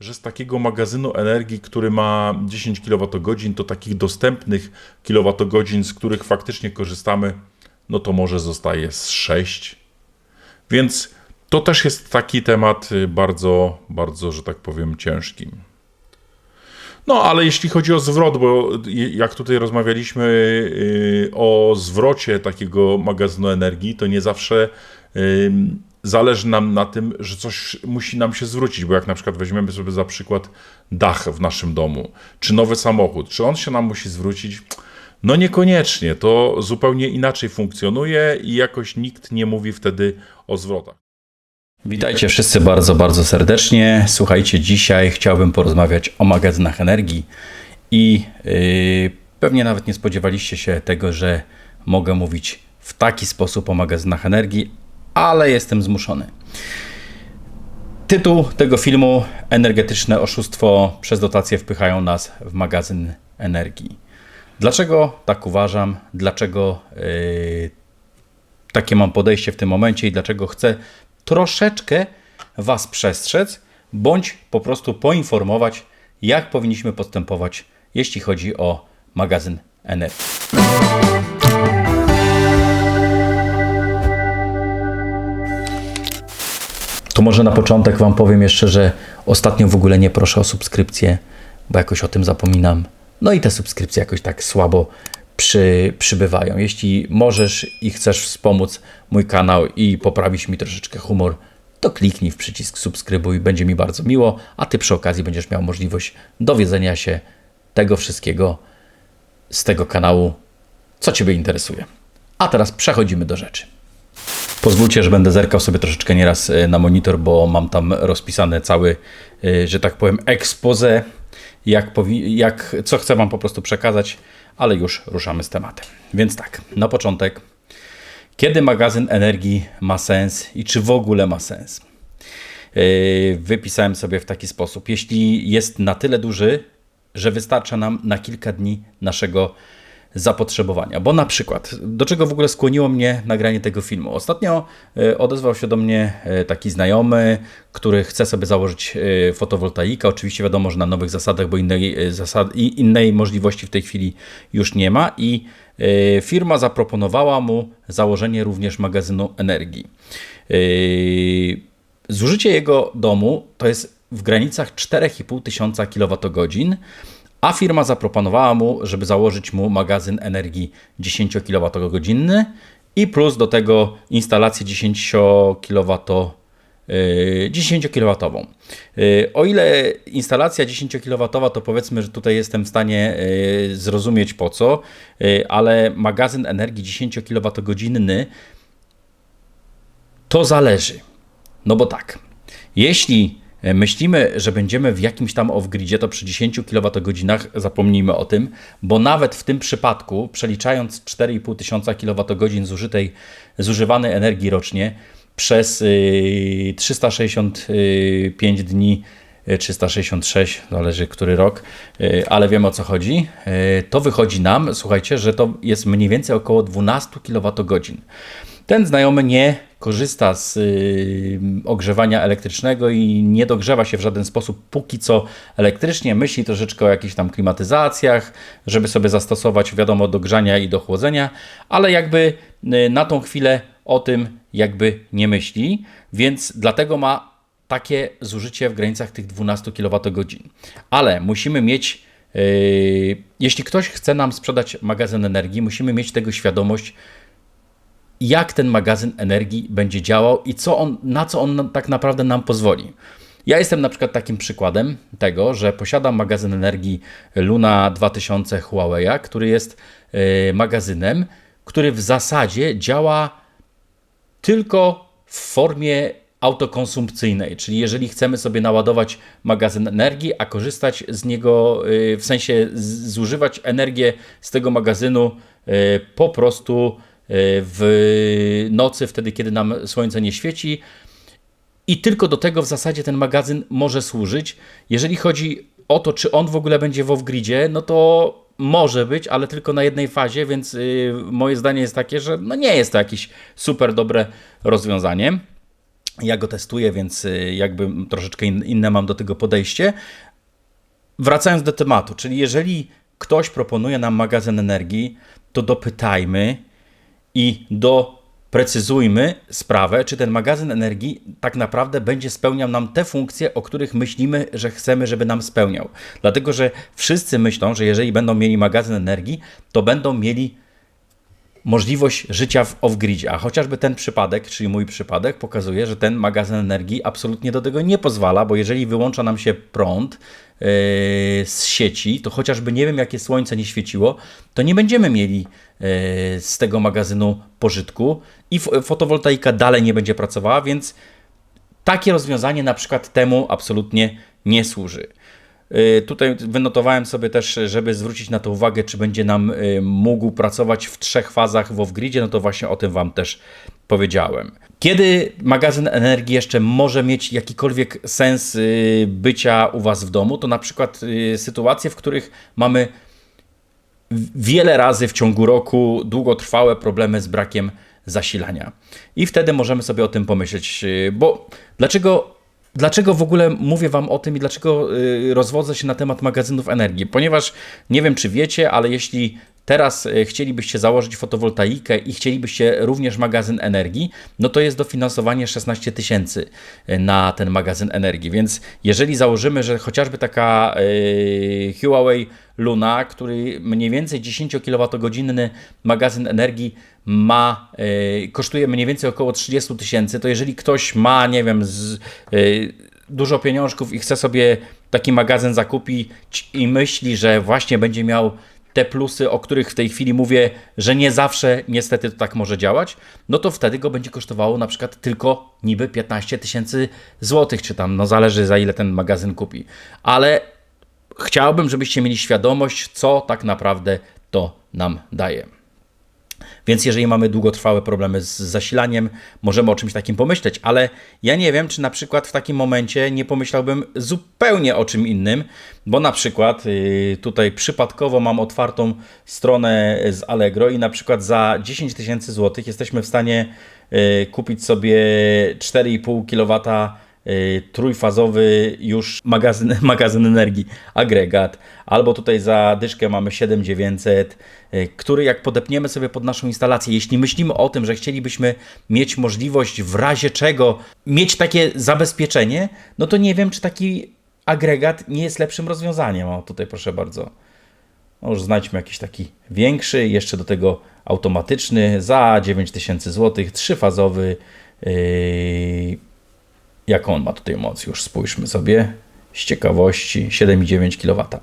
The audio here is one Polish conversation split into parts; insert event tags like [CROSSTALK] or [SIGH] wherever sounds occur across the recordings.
że z takiego magazynu energii, który ma 10 kWh, to takich dostępnych kWh, z których faktycznie korzystamy, no to może zostaje z 6. Więc to też jest taki temat y, bardzo, bardzo, że tak powiem, ciężki. No, ale jeśli chodzi o zwrot, bo jak tutaj rozmawialiśmy y, o zwrocie takiego magazynu energii, to nie zawsze zależy nam na tym, że coś musi nam się zwrócić, bo jak na przykład weźmiemy sobie za przykład dach w naszym domu, czy nowy samochód, czy on się nam musi zwrócić? No niekoniecznie, to zupełnie inaczej funkcjonuje i jakoś nikt nie mówi wtedy o zwrotach. Witajcie wszyscy bardzo, bardzo serdecznie. Słuchajcie, dzisiaj chciałbym porozmawiać o magazynach energii i yy, pewnie nawet nie spodziewaliście się tego, że mogę mówić w taki sposób o magazynach energii, ale jestem zmuszony. Tytuł tego filmu: Energetyczne oszustwo przez dotacje wpychają nas w magazyn energii. Dlaczego tak uważam? Dlaczego yy, takie mam podejście w tym momencie i dlaczego chcę troszeczkę Was przestrzec, bądź po prostu poinformować, jak powinniśmy postępować, jeśli chodzi o magazyn energii. To może na początek Wam powiem jeszcze, że ostatnio w ogóle nie proszę o subskrypcję, bo jakoś o tym zapominam. No i te subskrypcje jakoś tak słabo przy, przybywają. Jeśli możesz i chcesz wspomóc mój kanał i poprawić mi troszeczkę humor, to kliknij w przycisk subskrybuj, będzie mi bardzo miło, a Ty przy okazji będziesz miał możliwość dowiedzenia się tego wszystkiego z tego kanału, co Ciebie interesuje. A teraz przechodzimy do rzeczy. Pozwólcie, że będę zerkał sobie troszeczkę nieraz e, na monitor, bo mam tam rozpisane cały, e, że tak powiem, expose, jak, jak, co chcę Wam po prostu przekazać, ale już ruszamy z tematem. Więc tak, na początek, kiedy magazyn energii ma sens i czy w ogóle ma sens? E, wypisałem sobie w taki sposób. Jeśli jest na tyle duży, że wystarcza nam na kilka dni naszego zapotrzebowania. Bo na przykład, do czego w ogóle skłoniło mnie nagranie tego filmu? Ostatnio e, odezwał się do mnie e, taki znajomy, który chce sobie założyć e, fotowoltaikę. Oczywiście wiadomo, że na nowych zasadach, bo innej, zasad, innej możliwości w tej chwili już nie ma i firma zaproponowała mu założenie również magazynu energii. Zużycie jego domu to jest w granicach 4,5 tysiąca kWh, a firma zaproponowała mu, żeby założyć mu magazyn energii 10 kWh i plus do tego instalację 10 kW 10 kW. O ile instalacja 10 kW, to powiedzmy, że tutaj jestem w stanie y, zrozumieć po co, y, ale magazyn energii 10 kWh to zależy. No bo tak, jeśli myślimy, że będziemy w jakimś tam off-gridzie, to przy 10 kWh zapomnijmy o tym, bo nawet w tym przypadku, przeliczając 4,5 tysiąca kWh zużytej, zużywanej energii rocznie przez 365 y, dni, 366, y, zależy który rok, y, ale wiem o co chodzi, to wychodzi nam, słuchajcie, że to jest mniej więcej około 12 kWh. Ten znajomy nie korzysta z y, ogrzewania elektrycznego i nie dogrzewa się w żaden sposób póki co elektrycznie. Myśli troszeczkę o jakichś tam klimatyzacjach, żeby sobie zastosować, wiadomo, do grzania i do chłodzenia, ale jakby y, na tą chwilę o tym jakby nie myśli, więc dlatego ma takie zużycie w granicach tych 12 kWh. Ale musimy mieć Yy, jeśli ktoś chce nam sprzedać magazyn energii, musimy mieć tego świadomość, jak ten magazyn energii będzie działał i co on, na co on tak naprawdę nam pozwoli. Ja jestem na przykład takim przykładem tego, że posiadam magazyn energii Luna 2000 Huawei, który jest e, magazynem, który w zasadzie działa tylko w formie autokonsumpcyjnej, czyli jeżeli chcemy sobie naładować magazyn energii, a korzystać z niego, e, w sensie zużywać energię z tego magazynu e, po prostu w nocy, wtedy kiedy nam słońce nie świeci. I tylko do tego w zasadzie ten magazyn może służyć. Jeżeli chodzi o to, czy on w ogóle będzie w off-gridzie, no to może być, ale tylko na jednej fazie, więc yy, moje zdanie jest takie, że no nie jest to jakieś super dobre rozwiązanie. Ja go testuję, więc y, jakby troszeczkę in- inne mam do tego podejście. Wracając do tematu, czyli jeżeli ktoś proponuje nam magazyn energii, to dopytajmy i doprecyzujmy sprawę, czy ten magazyn energii tak naprawdę będzie spełniał nam te funkcje, o których myślimy, że chcemy, żeby nam spełniał. Dlatego, że wszyscy myślą, że jeżeli będą mieli magazyn energii, to będą mieli możliwość życia w off-gridzie, a chociażby ten przypadek, czyli mój przypadek, pokazuje, że ten magazyn energii absolutnie do tego nie pozwala, bo jeżeli wyłącza nam się prąd z sieci, to chociażby nie wiem, jakie słońce nie świeciło, to nie będziemy mieli yy, z tego magazynu pożytku i fotowoltaika dalej nie będzie pracowała, więc takie rozwiązanie na przykład temu absolutnie nie służy. Y, Tutaj wynotowałem sobie też, żeby zwrócić na to uwagę, czy będzie nam y, mógł pracować w trzech fazach w off-gridzie, no to właśnie o tym Wam też powiedziałem. Kiedy magazyn energii jeszcze może mieć jakikolwiek sens y, bycia u Was w domu, to na przykład sytuacje, w których mamy wiele razy w ciągu roku długotrwałe problemy z brakiem zasilania. I wtedy możemy sobie o tym pomyśleć, bo dlaczego, dlaczego w ogóle mówię Wam o tym i dlaczego yy, rozwodzę się na temat magazynów energii? Ponieważ nie wiem, czy wiecie, ale jeśli teraz yy, chcielibyście założyć fotowoltaikę i chcielibyście również magazyn energii, no to jest dofinansowanie 16 tysięcy yy, na ten magazyn energii. Więc jeżeli założymy, że chociażby taka Huawei Luna, który mniej więcej 10 kWh magazyn energii ma, yy, kosztuje mniej więcej około 30 tysięcy, to jeżeli ktoś ma, nie wiem, z, yy, dużo pieniążków i chce sobie taki magazyn zakupić i myśli, że właśnie będzie miał te plusy, o których w tej chwili mówię, że nie zawsze niestety to tak może działać, no to wtedy go będzie kosztowało na przykład tylko niby 15 tysięcy złotych, czy tam, no zależy za ile ten magazyn kupi. Ale chciałbym, żebyście mieli świadomość, co tak naprawdę to nam daje. Więc jeżeli mamy długotrwałe problemy z zasilaniem, możemy o czymś takim pomyśleć, ale ja nie wiem, czy na przykład w takim momencie nie pomyślałbym zupełnie o czym innym, bo na przykład yy, tutaj przypadkowo mam otwartą stronę z Allegro i na przykład za 10 tysięcy złotych jesteśmy w stanie yy, kupić sobie 4,5 kW y, trójfazowy już magazyn, [LAUGHS] magazyn energii, agregat, albo tutaj za dyszkę mamy 7900, y, który jak podepniemy sobie pod naszą instalację, jeśli myślimy o tym, że chcielibyśmy mieć możliwość w razie czego mieć takie zabezpieczenie, no to nie wiem, czy taki agregat nie jest lepszym rozwiązaniem. O, tutaj proszę bardzo. No już znajdźmy jakiś taki większy, jeszcze do tego automatyczny za 9000 zł, trzyfazowy. Yy, jaką on ma tutaj moc? Już spójrzmy sobie z ciekawości 7,9 kW.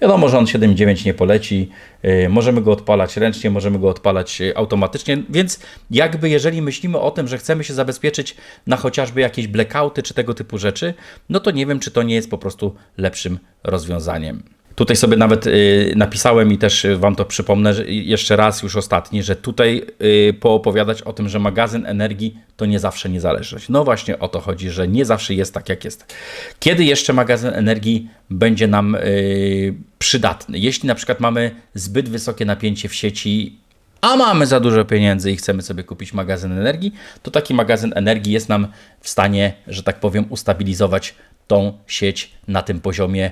Wiadomo, że on 7,9 nie poleci. Yy, możemy go odpalać ręcznie, możemy go odpalać yy, automatycznie, więc jakby jeżeli myślimy o tym, że chcemy się zabezpieczyć na chociażby jakieś blackouty czy tego typu rzeczy, no to nie wiem, czy to nie jest po prostu lepszym rozwiązaniem. Tutaj sobie nawet y, napisałem i też y, Wam to przypomnę jeszcze raz, już ostatni, że tutaj y, poopowiadać o tym, że magazyn energii to nie zawsze niezależność. No właśnie o to chodzi, że nie zawsze jest tak, jak jest. Kiedy jeszcze magazyn energii będzie nam przydatny? Jeśli na przykład mamy zbyt wysokie napięcie w sieci a mamy za dużo pieniędzy i chcemy sobie kupić magazyn energii, to taki magazyn energii jest nam w stanie, że tak powiem, ustabilizować tą sieć na tym poziomie,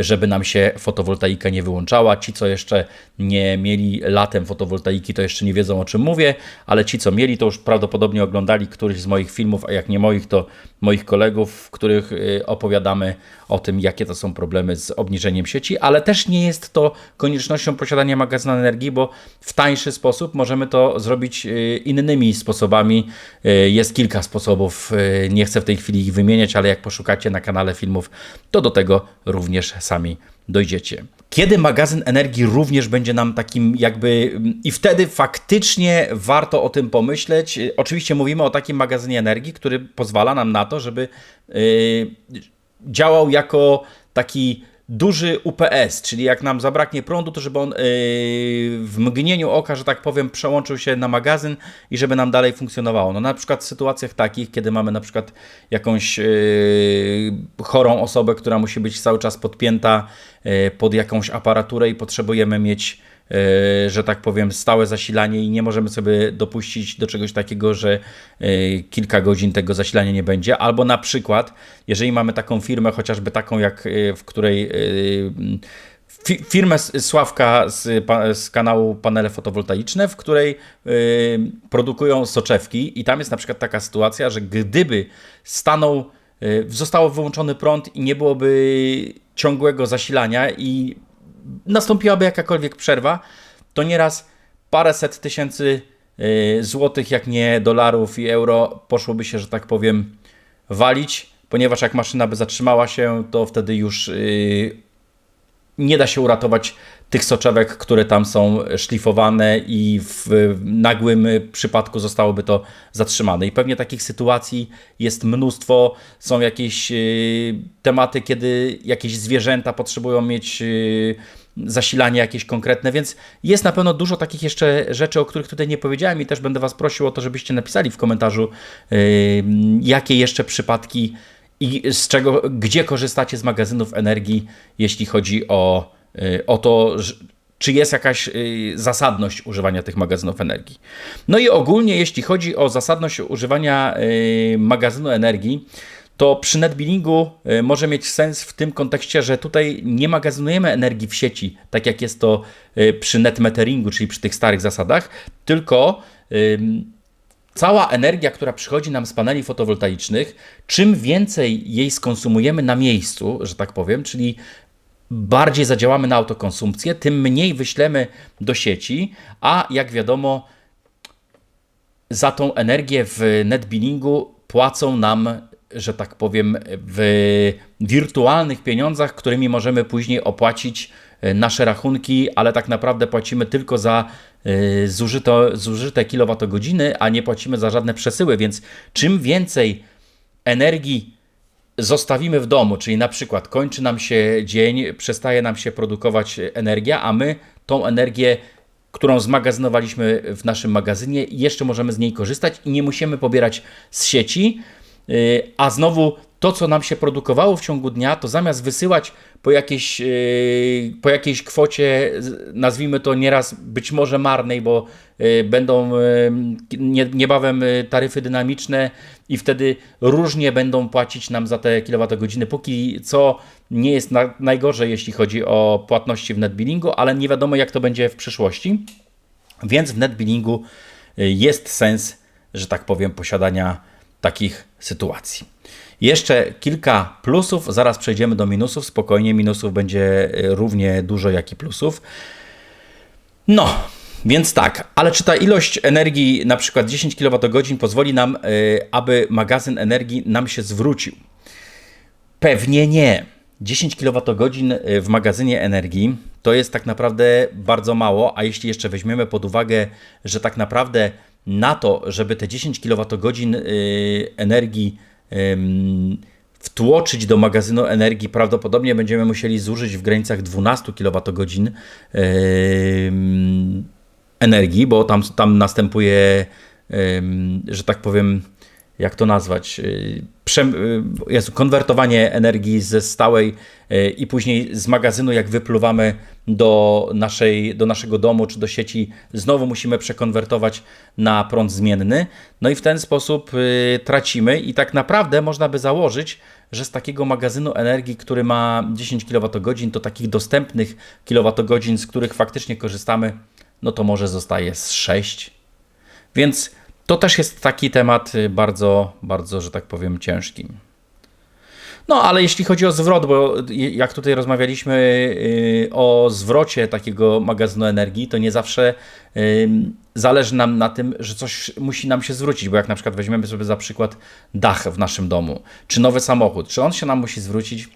żeby nam się fotowoltaika nie wyłączała. Ci, co jeszcze nie mieli latem fotowoltaiki, to jeszcze nie wiedzą o czym mówię, ale ci, co mieli, to już prawdopodobnie oglądali któryś z moich filmów, a jak nie moich, to moich kolegów, w których y, opowiadamy o tym, jakie to są problemy z obniżeniem sieci, ale też nie jest to koniecznością posiadania magazynu energii, bo w tańszy sposób możemy to zrobić y, innymi sposobami. Y, Jest kilka sposobów, nie chcę w tej chwili ich wymieniać, ale jak poszukacie na kanale filmów, to do tego również sami dojdziecie. Kiedy magazyn energii również będzie nam takim jakby mm, i wtedy faktycznie warto o tym pomyśleć. Oczywiście mówimy o takim magazynie energii, który pozwala nam na to, żeby y, działał jako taki duży UPS, czyli jak nam zabraknie prądu, to żeby on yy, w mgnieniu oka, że tak powiem, przełączył się na magazyn i żeby nam dalej funkcjonowało. No na przykład w sytuacjach takich, kiedy mamy na przykład jakąś yy, chorą osobę, która musi być cały czas podpięta yy, pod jakąś aparaturę i potrzebujemy mieć że tak powiem, stałe zasilanie i nie możemy sobie dopuścić do czegoś takiego, że e, kilka godzin tego zasilania nie będzie. Albo na przykład, jeżeli mamy taką firmę, chociażby taką, jak e, w której e, fi- firmę Sławka z, z kanału Panele Fotowoltaiczne, w której produkują soczewki i tam jest na przykład taka sytuacja, że gdyby stanął, został wyłączony prąd i nie byłoby ciągłego zasilania i nastąpiłaby jakakolwiek przerwa, to nieraz paręset tysięcy y, złotych, jak nie dolarów i euro, poszłoby się, że tak powiem, walić, ponieważ jak maszyna by zatrzymała się, to wtedy już y, nie da się uratować tych soczewek, które tam są szlifowane i w nagłym przypadku zostałoby to zatrzymane. I pewnie takich sytuacji jest mnóstwo. Są jakieś y, tematy, kiedy jakieś zwierzęta potrzebują mieć y, zasilanie jakieś konkretne, więc jest na pewno dużo takich jeszcze rzeczy, o których tutaj nie powiedziałem i też będę Was prosił o to, żebyście napisali w komentarzu, y, jakie jeszcze przypadki i z czego, gdzie korzystacie z magazynów energii, jeśli chodzi o, o to, czy jest jakaś y, zasadność używania tych magazynów energii. No i ogólnie, jeśli chodzi o zasadność używania y, magazynu energii, to przy netbillingu y, może mieć sens w tym kontekście, że tutaj nie magazynujemy energii w sieci, tak jak jest to y, przy netmeteringu, czyli przy tych starych zasadach, tylko cała energia, która przychodzi nam z paneli fotowoltaicznych, czym więcej jej skonsumujemy na miejscu, że tak powiem, czyli bardziej zadziałamy na autokonsumpcję, tym mniej wyślemy do sieci, a jak wiadomo, za tą energię w netbillingu płacą nam, że tak powiem, w wirtualnych pieniądzach, którymi możemy później opłacić e, nasze rachunki, ale tak naprawdę płacimy tylko za e, zużyto, zużyte kilowatogodziny, a nie płacimy za żadne przesyły, więc czym więcej energii zostawimy w domu, czyli na przykład kończy nam się dzień, przestaje nam się produkować energia, a my tą energię, którą zmagazynowaliśmy w naszym magazynie, jeszcze możemy z niej korzystać i nie musimy pobierać z sieci, a znowu to, co nam się produkowało w ciągu dnia, to zamiast wysyłać po jakiejś, yy, po jakiejś kwocie, nazwijmy to nieraz być może marnej, bo yy, będą nie, niebawem taryfy dynamiczne i wtedy różnie będą płacić nam za te kilowatogodziny. Póki co nie jest na, najgorzej, jeśli chodzi o płatności w netbillingu, ale nie wiadomo, jak to będzie w przyszłości. Więc w netbillingu jest sens, że tak powiem, posiadania takich sytuacji. Jeszcze kilka plusów, zaraz przejdziemy do minusów. Spokojnie, minusów będzie y, równie dużo jak i plusów. No, więc tak, ale czy ta ilość energii, na przykład 10 kWh, pozwoli nam, y, aby magazyn energii nam się zwrócił? Pewnie nie. 10 kWh w magazynie energii to jest tak naprawdę bardzo mało, a jeśli jeszcze weźmiemy pod uwagę, że tak naprawdę na to, żeby te 10 kWh energii ym, wtłoczyć do magazynu energii, prawdopodobnie będziemy musieli zużyć w granicach 12 kWh energii, bo tam, tam następuje, że tak powiem, jak to nazwać, yy, Jezu, konwertowanie energii ze stałej yy, i później z magazynu, jak wypluwamy do, naszej, do naszego domu czy do sieci, znowu musimy przekonwertować na prąd zmienny. No i w ten sposób yy, tracimy i tak naprawdę można by założyć, że z takiego magazynu energii, który ma 10 kWh, to takich dostępnych kilowatogodzin, z których faktycznie korzystamy, no to może zostaje z 6. Więc to też jest taki temat y, bardzo, bardzo, że tak powiem, ciężki. No, ale jeśli chodzi o zwrot, bo y, jak tutaj rozmawialiśmy y, o zwrocie takiego magazynu energii, to nie zawsze zależy nam na tym, że coś musi nam się zwrócić, bo jak na przykład weźmiemy sobie za przykład dach w naszym domu, czy nowy samochód, czy on się nam musi zwrócić?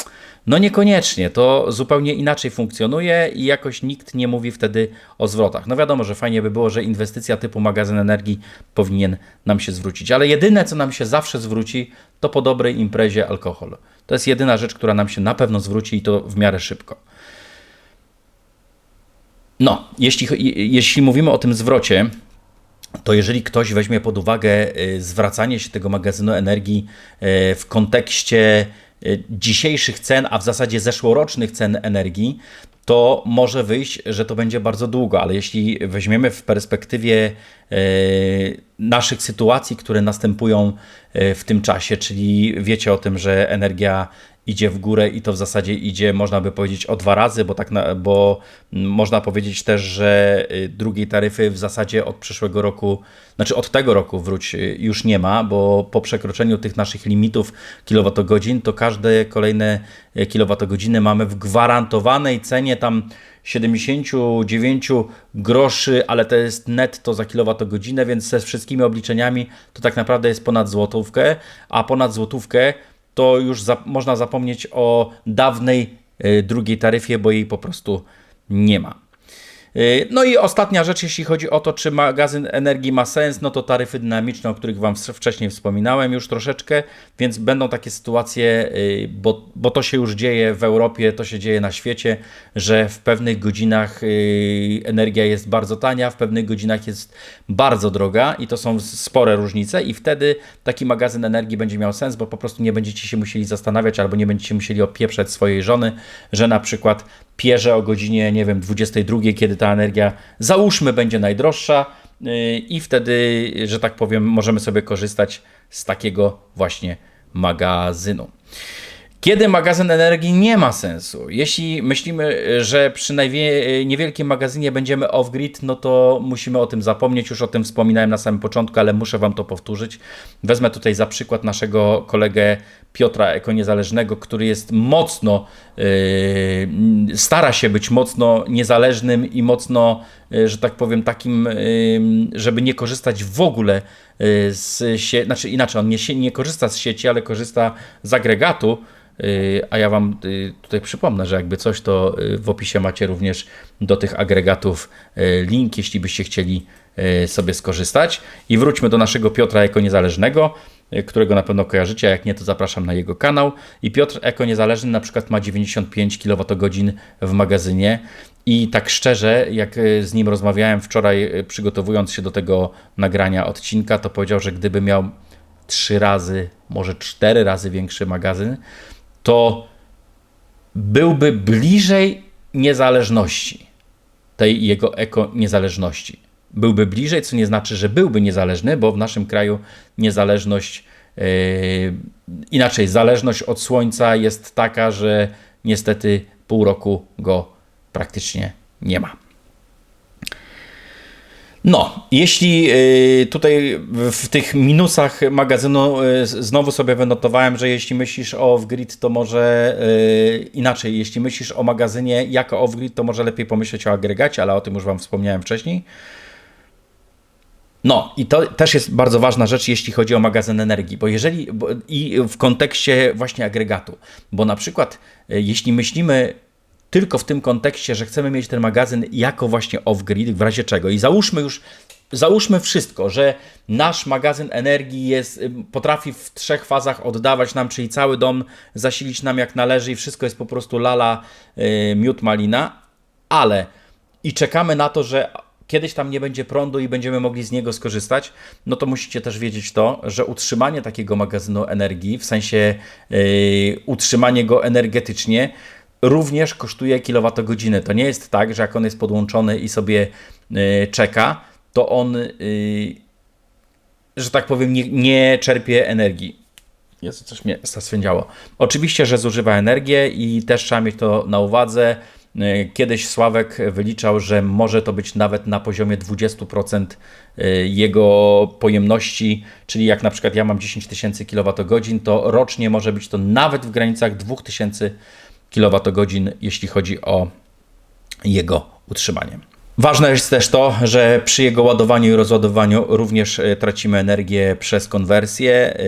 No niekoniecznie, to zupełnie inaczej funkcjonuje i jakoś nikt nie mówi wtedy o zwrotach. No wiadomo, że fajnie by było, że inwestycja typu magazyn energii powinien nam się zwrócić, ale jedyne co nam się zawsze zwróci, to po dobrej imprezie alkohol. To jest jedyna rzecz, która nam się na pewno zwróci i to w miarę szybko. No, jeśli, jeśli mówimy o tym zwrocie, to jeżeli ktoś weźmie pod uwagę y, zwracanie się tego magazynu energii y, w kontekście y, dzisiejszych cen, a w zasadzie zeszłorocznych cen energii, to może wyjść, że to będzie bardzo długo, ale jeśli weźmiemy w perspektywie naszych sytuacji, które następują w tym czasie, czyli wiecie o tym, że energia idzie w górę i to w zasadzie idzie, można by powiedzieć, o dwa razy, bo, tak na, bo można powiedzieć też, że y, drugiej taryfy w zasadzie od przyszłego roku, znaczy od tego roku wróć y, już nie ma, bo po przekroczeniu tych naszych limitów kilowatogodzin, to każde kolejne y, kilowatogodziny mamy w gwarantowanej cenie tam 79 groszy, ale to jest netto za kilowatogodzinę, więc ze wszystkimi obliczeniami to tak naprawdę jest ponad złotówkę, a ponad złotówkę to już za, można zapomnieć o dawnej y, drugiej taryfie, bo jej po prostu nie ma. Y, No i ostatnia rzecz, jeśli chodzi o to, czy magazyn energii ma sens, no to taryfy dynamiczne, o których Wam wcześniej wspominałem już troszeczkę, więc będą takie sytuacje, y, bo, bo to się już dzieje w Europie, to się dzieje na świecie, że w pewnych godzinach y, energia jest bardzo tania, w pewnych godzinach jest bardzo droga i to są spore różnice i wtedy taki magazyn energii będzie miał sens, bo po prostu nie będziecie się musieli zastanawiać albo nie będziecie musieli opieprzać swojej żony, że na przykład pierze o godzinie, nie wiem, 22, kiedy ta energia, załóżmy, będzie najdroższa yy, i wtedy, że tak powiem, możemy sobie korzystać z takiego właśnie magazynu. Kiedy magazyn energii nie ma sensu? Jeśli myślimy, że przy niewielkim magazynie będziemy off-grid, no to musimy o tym zapomnieć. Już o tym wspominałem na samym początku, ale muszę Wam to powtórzyć. Wezmę tutaj za przykład naszego kolegę Piotra Eko Niezależnego, który jest mocno, yy, stara się być mocno niezależnym i mocno, yy, że tak powiem, takim, yy, żeby nie korzystać w ogóle z sieci, znaczy inaczej, on nie, nie korzysta z sieci, ale korzysta z agregatu. Yy, A ja Wam yy, tutaj przypomnę, że jakby coś, to w opisie macie również do tych agregatów link, jeśli byście chcieli sobie skorzystać. I wróćmy do naszego Piotra jako niezależnego, którego na pewno kojarzycie, a jak nie, to zapraszam na jego kanał. I Piotr Eko Niezależny na przykład ma 95 kWh w magazynie. I tak szczerze, jak yy, z nim rozmawiałem wczoraj, yy, przygotowując się do tego nagrania odcinka, to powiedział, że gdyby miał trzy razy, może cztery razy większy magazyn, to byłby bliżej niezależności, tej jego eko niezależności. Byłby bliżej, co nie znaczy, że byłby niezależny, bo w naszym kraju niezależność, yy, inaczej, zależność od słońca jest taka, że niestety pół roku go praktycznie nie ma. No, jeśli y, tutaj w tych minusach magazynu y, znowu sobie wynotowałem, że jeśli myślisz o off-grid, to może y, inaczej. Jeśli myślisz o magazynie jako off-grid, to może lepiej pomyśleć o agregacie, ale o tym już Wam wspomniałem wcześniej. No, i to też jest bardzo ważna rzecz, jeśli chodzi o magazyn energii, bo jeżeli bo, i w kontekście właśnie agregatu, bo na przykład jeśli myślimy tylko w tym kontekście, że chcemy mieć ten magazyn jako właśnie off-grid, w razie czego. I załóżmy już, załóżmy wszystko, że nasz magazyn energii jest, potrafi w trzech fazach oddawać nam, czyli cały dom zasilić nam jak należy i wszystko jest po prostu lala, y, miód, malina, ale i czekamy na to, że kiedyś tam nie będzie prądu i będziemy mogli z niego skorzystać, no to musicie też wiedzieć to, że utrzymanie takiego magazynu energii, w sensie yy, utrzymanie go energetycznie, również kosztuje kilowatogodzinę. To nie jest tak, że jak on jest podłączony i sobie y, czeka, to on, y, że tak powiem, nie, nie czerpie energii. Jezu, coś mnie zaswędziało. Oczywiście, że zużywa energię i też trzeba mieć to na uwadze. Y, Kiedyś Sławek wyliczał, że może to być nawet na poziomie 20% y, jego pojemności, czyli jak na przykład ja mam 10 tysięcy kWh, to rocznie może być to nawet w granicach 2000 kWh, jeśli chodzi o jego utrzymanie. Ważne jest też to, że przy jego ładowaniu i rozładowaniu również e, tracimy energię przez konwersję,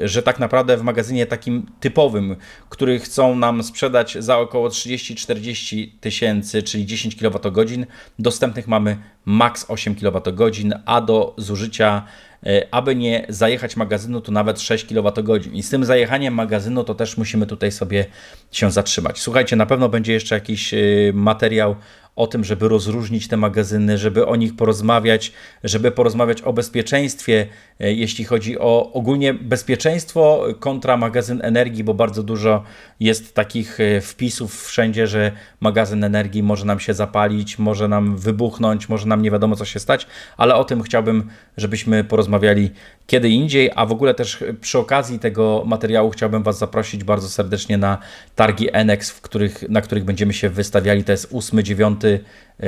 yy, że tak naprawdę w magazynie takim typowym, który chcą nam sprzedać za około 30-40 tysięcy, czyli 10 kWh, dostępnych mamy maks 8 kWh, a do zużycia e, aby nie zajechać magazynu, to nawet 6 kWh. I z tym zajechaniem magazynu to też musimy tutaj sobie się zatrzymać. Słuchajcie, na pewno będzie jeszcze jakiś e, materiał o tym, żeby rozróżnić te magazyny, żeby o nich porozmawiać, żeby porozmawiać o bezpieczeństwie, e, jeśli chodzi o ogólnie bezpieczeństwo kontra magazyn energii, bo bardzo dużo jest takich e, wpisów wszędzie, że magazyn energii może nam się zapalić, może nam wybuchnąć, może nam nie wiadomo co się stać, ale o tym chciałbym, żebyśmy porozmawiali kiedy indziej, a w ogóle też przy okazji tego materiału chciałbym Was zaprosić bardzo serdecznie na targi Enex, w których, na których będziemy się wystawiali. To jest 8-9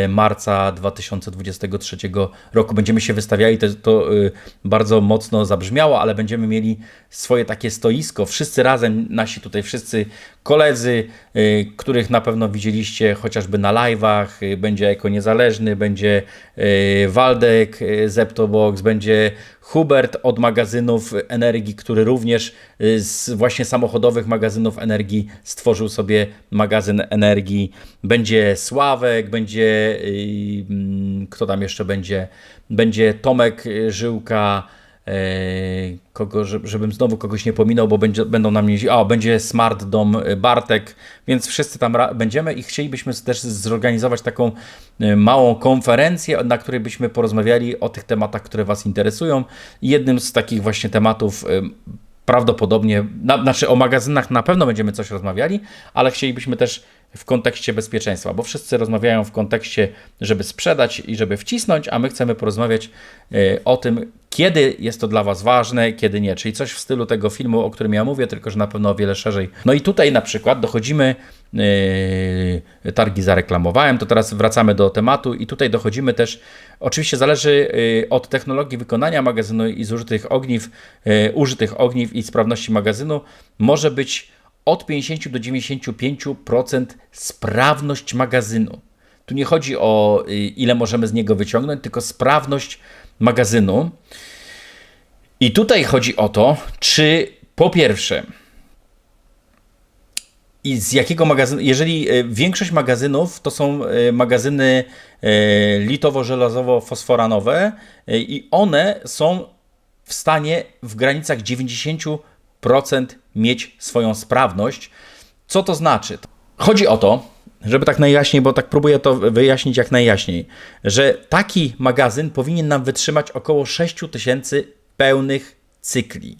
marca 2023 roku. Będziemy się wystawiali, to, to y, bardzo mocno zabrzmiało, ale będziemy mieli swoje takie stoisko. Wszyscy razem, nasi tutaj wszyscy koledzy, y, których na pewno widzieliście chociażby na live'ach, będzie Eko Niezależny, będzie Waldek Zeptobox, będzie Hubert od magazynów energii, który również z właśnie samochodowych magazynów energii stworzył sobie magazyn energii. Będzie Sławek, będzie kto tam jeszcze będzie? Będzie Tomek Żyłka. Yy, kogo, żebym znowu kogoś nie pominął, bo będzie, będą na mnie. O, będzie Smart Dom Bartek, więc wszyscy tam będziemy i chcielibyśmy też zorganizować taką małą konferencję, na której byśmy porozmawiali o tych tematach, które Was interesują. Jednym z takich właśnie tematów prawdopodobnie, na, znaczy o magazynach na pewno będziemy coś rozmawiali, ale chcielibyśmy też w kontekście bezpieczeństwa, bo wszyscy rozmawiają w kontekście, żeby sprzedać i żeby wcisnąć, a my chcemy porozmawiać e, o tym, kiedy jest to dla Was ważne, kiedy nie. Czyli coś w stylu tego filmu, o którym ja mówię, tylko że na pewno o wiele szerzej. No i tutaj na przykład dochodzimy, yy, targi zareklamowałem, to teraz wracamy do tematu i tutaj dochodzimy też, oczywiście zależy yy, od technologii wykonania magazynu i zużytych ogniw, yy, użytych ogniw i sprawności magazynu, może być od 50 do 95% sprawność magazynu. Tu nie chodzi o y, ile możemy z niego wyciągnąć, tylko sprawność magazynu. I tutaj chodzi o to, czy po pierwsze, i z jakiego magazynu, jeżeli y, większość magazynów to są y, magazyny litowo-żelazowo-fosforanowe i one są w stanie w granicach 90% mieć swoją sprawność. Co to znaczy? Chodzi o to, żeby tak najjaśniej, bo tak próbuję to wyjaśnić jak najjaśniej, że taki magazyn powinien nam wytrzymać około 6000 pełnych cykli.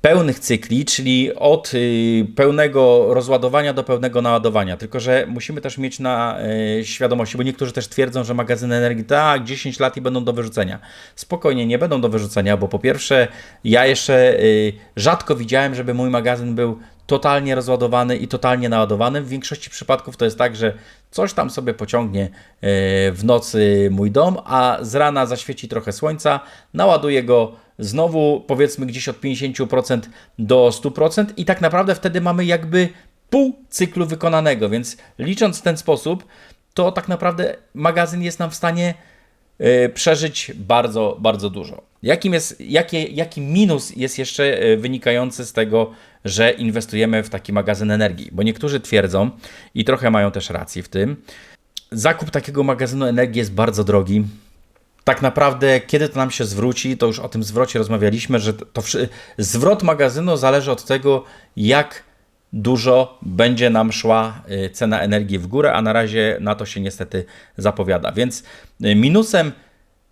Pełnych cykli, czyli od y, pełnego rozładowania do pełnego naładowania. Tylko, że musimy też mieć na y, świadomości, bo niektórzy też twierdzą, że magazyny energii tak, 10 lat i będą do wyrzucenia. Spokojnie, nie będą do wyrzucenia, bo po pierwsze, ja jeszcze y, rzadko widziałem, żeby mój magazyn był totalnie rozładowany i totalnie naładowany. W większości przypadków to jest tak, że coś tam sobie pociągnie e, w nocy mój dom, a z rana zaświeci trochę słońca, naładuje go znowu powiedzmy gdzieś od 50% do 100% i tak naprawdę wtedy mamy jakby pół cyklu wykonanego, więc licząc w ten sposób, to tak naprawdę magazyn jest nam w stanie przeżyć bardzo, bardzo dużo. Jakim jest, jaki, jaki minus jest jeszcze e, wynikający z tego, że inwestujemy w taki magazyn energii? Bo niektórzy twierdzą, i trochę mają też rację w tym, zakup takiego magazynu energii jest bardzo drogi. Tak naprawdę, kiedy to nam się zwróci, to już o tym zwrocie rozmawialiśmy, że to zwrot magazynu zależy od tego, jak dużo będzie nam szła e, cena energii w górę, a na razie na to się niestety zapowiada. Więc e, minusem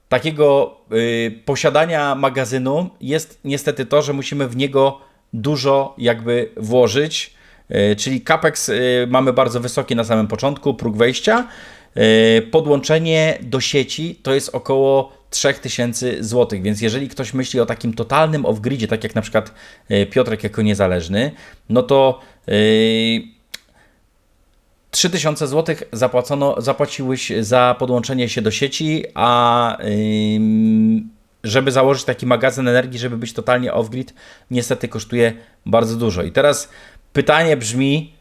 takiego y, posiadania magazynu jest niestety to, że musimy w niego dużo jakby włożyć, y, czyli capex y, mamy bardzo wysoki na samym początku, próg wejścia. Y, podłączenie do sieci to jest około 3000 zł, więc jeżeli ktoś myśli o takim totalnym off-gridzie, tak jak na przykład y, Piotrek jako niezależny, no to y, 3000 zł zapłacono, zapłaciłeś za podłączenie się do sieci, a żeby założyć taki magazyn energii, żeby być totalnie off-grid, niestety kosztuje bardzo dużo. I teraz pytanie brzmi,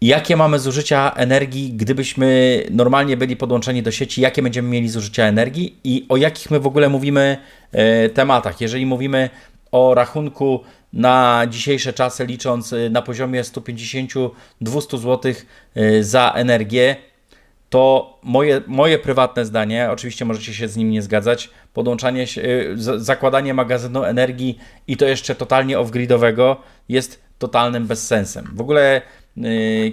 jakie mamy zużycia energii, gdybyśmy normalnie byli podłączeni do sieci, jakie będziemy mieli zużycia energii i o jakich my w ogóle mówimy e, tematach. Jeżeli mówimy o rachunku na dzisiejsze czasy, licząc y, na poziomie 150-200 zł y, za energię, to moje, moje prywatne zdanie, oczywiście możecie się z nim nie zgadzać, podłączanie się, zakładanie magazynu energii i to jeszcze totalnie off-gridowego jest totalnym bezsensem. W ogóle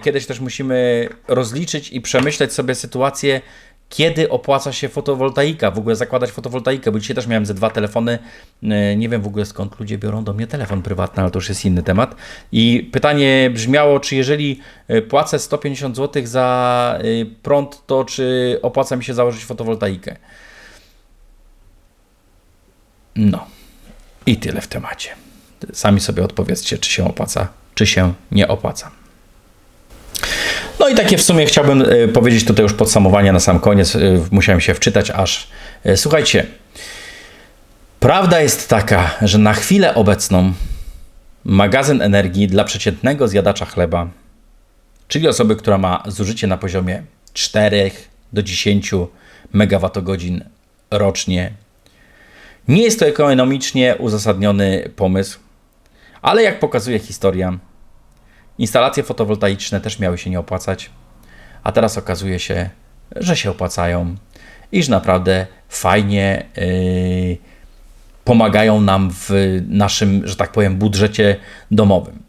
Kiedyś też musimy rozliczyć i przemyśleć sobie sytuację, kiedy opłaca się fotowoltaika, w ogóle zakładać fotowoltaikę, bo dzisiaj też miałem ze dwa telefony, Yy, nie wiem w ogóle skąd ludzie biorą do mnie telefon prywatny, ale to już jest inny temat. I pytanie brzmiało, czy jeżeli yy, płacę 150 zł za prąd, to czy opłaca mi się założyć fotowoltaikę? No. I tyle w temacie. Sami sobie odpowiedzcie, czy się opłaca, czy się nie opłaca. No i takie w sumie chciałbym e, powiedzieć tutaj już podsumowanie na sam koniec. E, Musiałem się wczytać aż. e, Słuchajcie, prawda jest taka, że na chwilę obecną magazyn energii dla przeciętnego zjadacza chleba, czyli osoby, która ma zużycie na poziomie 4 do 10 megawattogodzin rocznie, nie jest to ekonomicznie uzasadniony pomysł, ale jak pokazuje historia, instalacje fotowoltaiczne też miały się nie opłacać, a teraz okazuje się, że się opłacają i że naprawdę fajnie yy, pomagają nam w naszym, że tak powiem, budżecie domowym.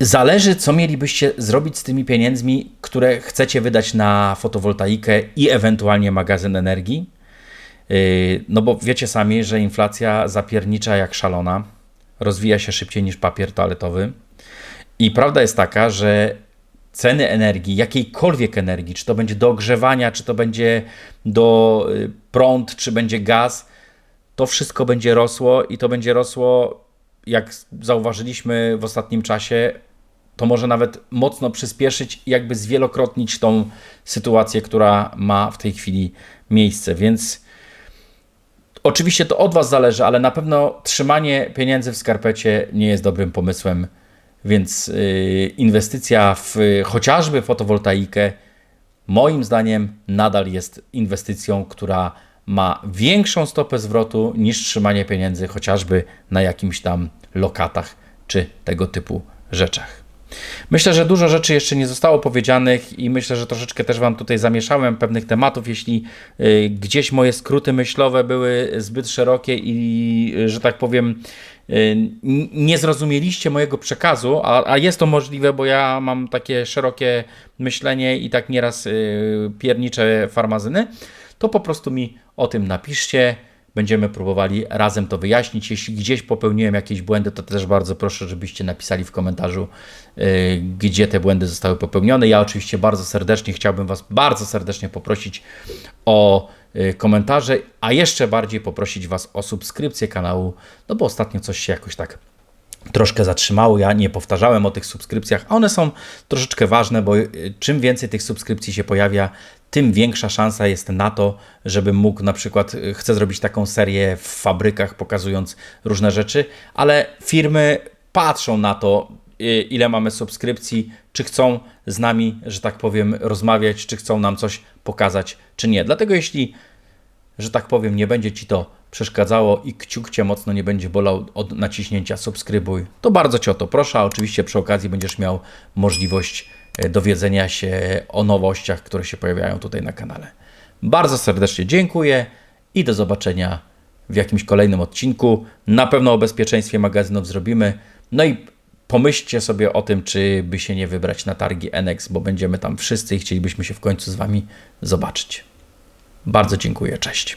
Zależy, co mielibyście zrobić z tymi pieniędzmi, które chcecie wydać na fotowoltaikę i ewentualnie magazyn energii. Yy, No bo wiecie sami, że inflacja zapiernicza jak szalona, rozwija się szybciej niż papier toaletowy. I prawda jest taka, że ceny energii, jakiejkolwiek energii, czy to będzie do ogrzewania, czy to będzie do y, prąd, czy będzie gaz, to wszystko będzie rosło i to będzie rosło, jak zauważyliśmy w ostatnim czasie, to może nawet mocno przyspieszyć jakby zwielokrotnić tą sytuację, która ma w tej chwili miejsce. Więc Oczywiście to od Was zależy, ale na pewno trzymanie pieniędzy w skarpecie nie jest dobrym pomysłem, więc yy, inwestycja w y, chociażby fotowoltaikę, moim zdaniem, nadal jest inwestycją, która ma większą stopę zwrotu niż trzymanie pieniędzy chociażby na jakimś tam lokatach czy tego typu rzeczach. Myślę, że dużo rzeczy jeszcze nie zostało powiedzianych i myślę, że troszeczkę też Wam tutaj zamieszałem pewnych tematów. Jeśli y, gdzieś moje skróty myślowe były zbyt szerokie i, że tak powiem, y, nie zrozumieliście mojego przekazu, a, a jest to możliwe, bo ja mam takie szerokie myślenie i tak nieraz y, pierniczę farmazyny, to po prostu mi o tym napiszcie. Będziemy próbowali razem to wyjaśnić. Jeśli gdzieś popełniłem jakieś błędy, to też bardzo proszę, żebyście napisali w komentarzu, y, gdzie te błędy zostały popełnione. Ja oczywiście bardzo serdecznie chciałbym Was bardzo serdecznie poprosić o y, komentarze, a jeszcze bardziej poprosić Was o subskrypcję kanału, no bo ostatnio coś się jakoś tak troszkę zatrzymało. Ja nie powtarzałem o tych subskrypcjach, a one są troszeczkę ważne, bo y, czym więcej tych subskrypcji się pojawia, tym większa szansa jest na to, żebym mógł na przykład, y, chcę zrobić taką serię w fabrykach, pokazując różne rzeczy, ale firmy patrzą na to, y, ile mamy subskrypcji, czy chcą z nami, że tak powiem, rozmawiać, czy chcą nam coś pokazać, czy nie. Dlatego jeśli że tak powiem, nie będzie Ci to przeszkadzało i kciuk Cię mocno nie będzie bolał od naciśnięcia subskrybuj, to bardzo Cię o to proszę, oczywiście przy okazji będziesz miał możliwość e, dowiedzenia się o nowościach, które się pojawiają tutaj na kanale. Bardzo serdecznie dziękuję i do zobaczenia w jakimś kolejnym odcinku. Na pewno o bezpieczeństwie magazynów zrobimy. No i pomyślcie sobie o tym, czy by się nie wybrać na targi NX, bo będziemy tam wszyscy i chcielibyśmy się w końcu z Wami zobaczyć. Bardzo dziękuję, cześć.